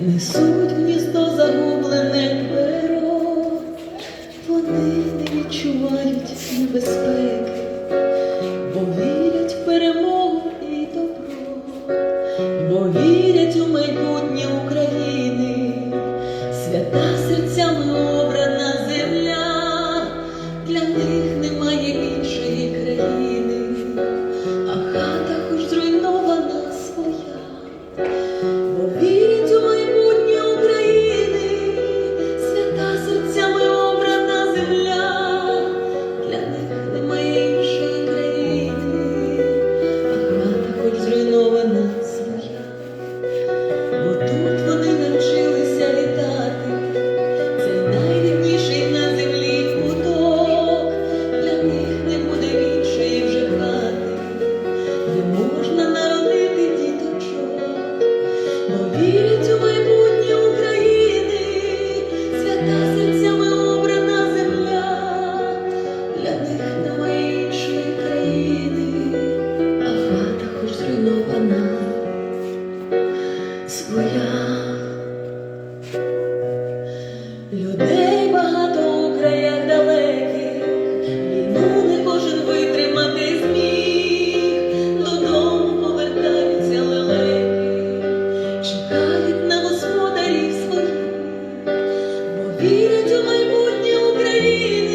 Несуть гніздо загублених перо, вони не відчувають небезпеки, бо вірять в перемогу і добро, бо вірять у майбутнє України, свята. Людей багато у краях далеких, війну не кожен витримати зміг, додому повертаються лелеки, чекають на господарів своїх, бо вірять у майбутнє України.